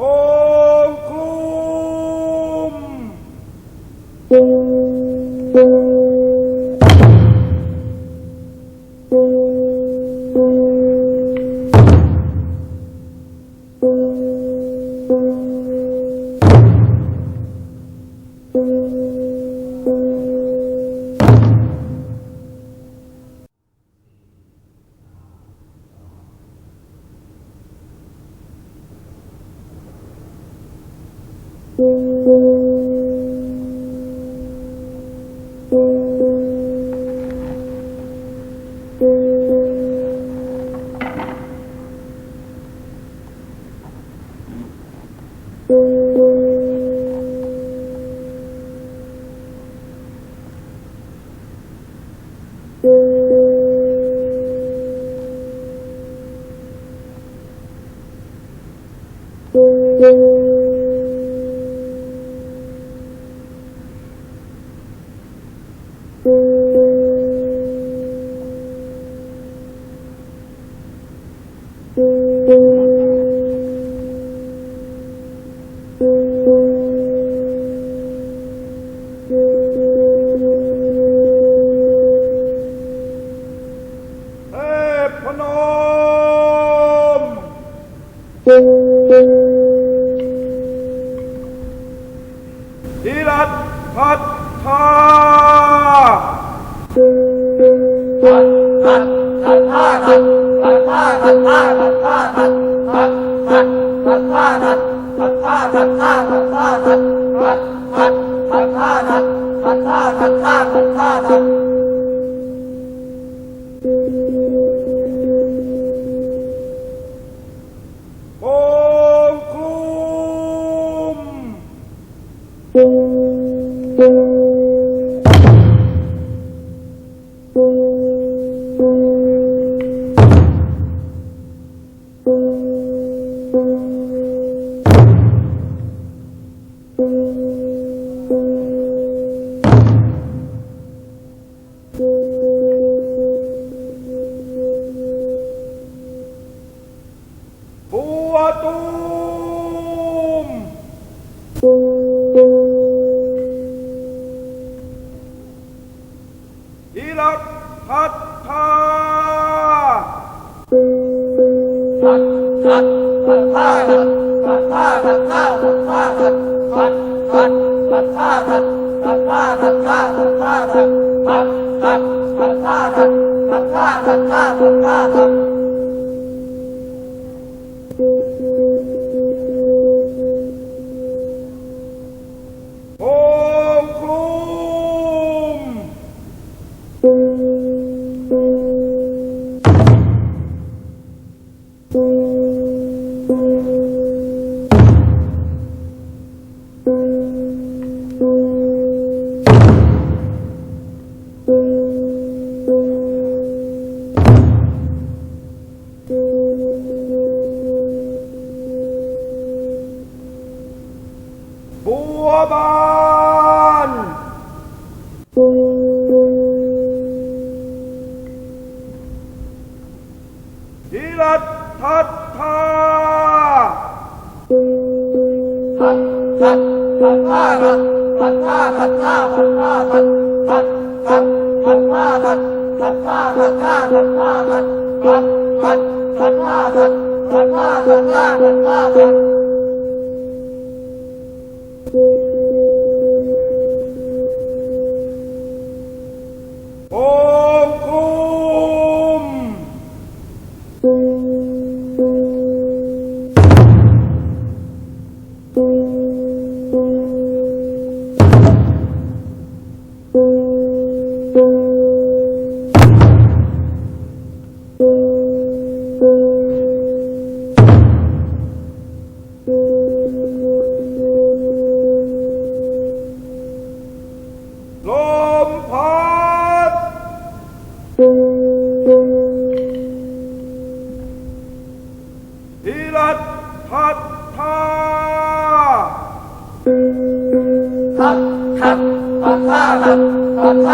Oh! เทพพนม ธีรัตพัฒนา โพัฒนา บัวบานธีรัตทัตทาโป่ง Oh!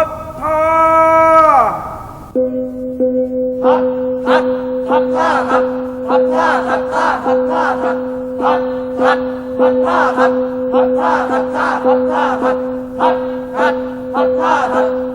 พัฒนาพัดพัดพัดผ้าพัดพัดผ้าพัดผ้าพัดผ้าพัดพัดพัดพัดผ้าพัดพัดผ้าพัดผ้าพัดผ้าพัดพัดพัดพัดผ้าพัด